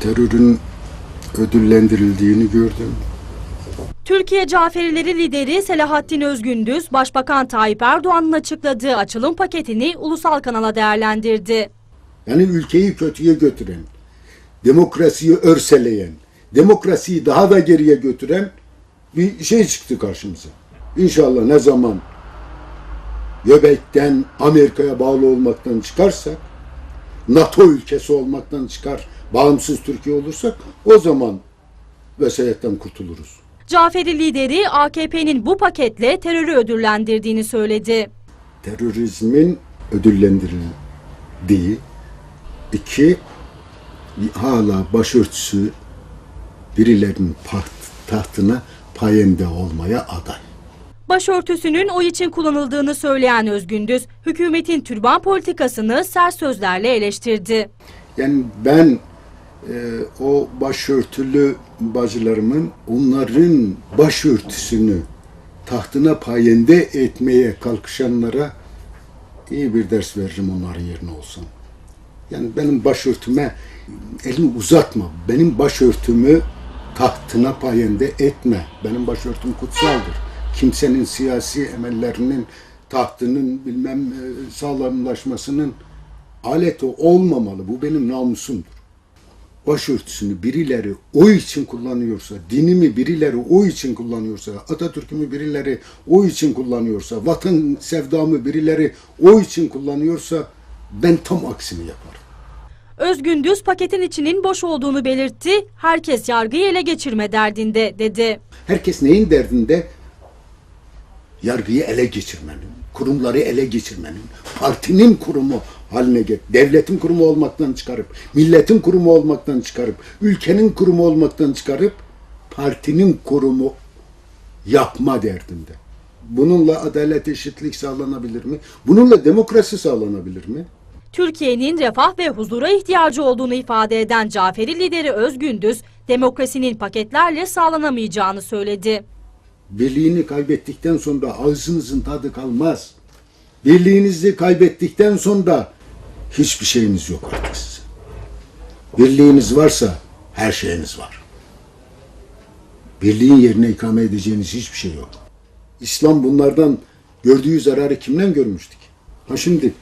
Terörün ödüllendirildiğini gördüm. Türkiye Caferileri lideri Selahattin Özgündüz, Başbakan Tayyip Erdoğan'ın açıkladığı açılım paketini ulusal kanala değerlendirdi. Yani ülkeyi kötüye götüren, demokrasiyi örseleyen, demokrasiyi daha da geriye götüren bir şey çıktı karşımıza. İnşallah ne zaman Göbek'ten Amerika'ya bağlı olmaktan çıkarsak, NATO ülkesi olmaktan çıkar, bağımsız Türkiye olursak o zaman vesiletten kurtuluruz. Caferi lideri AKP'nin bu paketle terörü ödüllendirdiğini söyledi. terörizmin ödüllendirildiği, iki, hala başörtüsü birilerinin taht- tahtına payende olmaya aday. Başörtüsünün oy için kullanıldığını söyleyen Özgündüz, hükümetin türban politikasını sert sözlerle eleştirdi. Yani ben e, o başörtülü bacılarımın onların başörtüsünü tahtına payende etmeye kalkışanlara iyi bir ders veririm onların yerine olsam. Yani benim başörtüme elini uzatma. Benim başörtümü tahtına payende etme. Benim başörtüm kutsaldır. Kimsenin siyasi emellerinin tahtının bilmem e, sağlamlaşmasının aleti olmamalı. Bu benim namusumdur. Başörtüsünü birileri o için kullanıyorsa, dinimi birileri o için kullanıyorsa, Atatürk'ümü birileri o için kullanıyorsa, vatan sevdamı birileri o için kullanıyorsa ben tam aksini yaparım. Özgündüz paketin içinin boş olduğunu belirtti, herkes yargıyı ele geçirme derdinde dedi. Herkes neyin derdinde? Yargıyı ele geçirmenin, kurumları ele geçirmenin, partinin kurumu haline get, devletin kurumu olmaktan çıkarıp, milletin kurumu olmaktan çıkarıp, ülkenin kurumu olmaktan çıkarıp, partinin kurumu yapma derdinde. Bununla adalet eşitlik sağlanabilir mi? Bununla demokrasi sağlanabilir mi? Türkiye'nin refah ve huzura ihtiyacı olduğunu ifade eden Caferi lideri Özgündüz, demokrasinin paketlerle sağlanamayacağını söyledi. Birliğini kaybettikten sonra ağzınızın tadı kalmaz. Birliğinizi kaybettikten sonra hiçbir şeyiniz yok artık sizin. Birliğiniz varsa her şeyiniz var. Birliğin yerine ikame edeceğiniz hiçbir şey yok. İslam bunlardan gördüğü zararı kimden görmüştük? Ha şimdi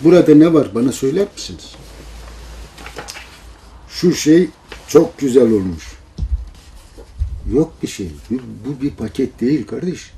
burada ne var bana söyler misiniz? Şu şey çok güzel olmuş. Yok bir şey. Bu, bir paket değil kardeş.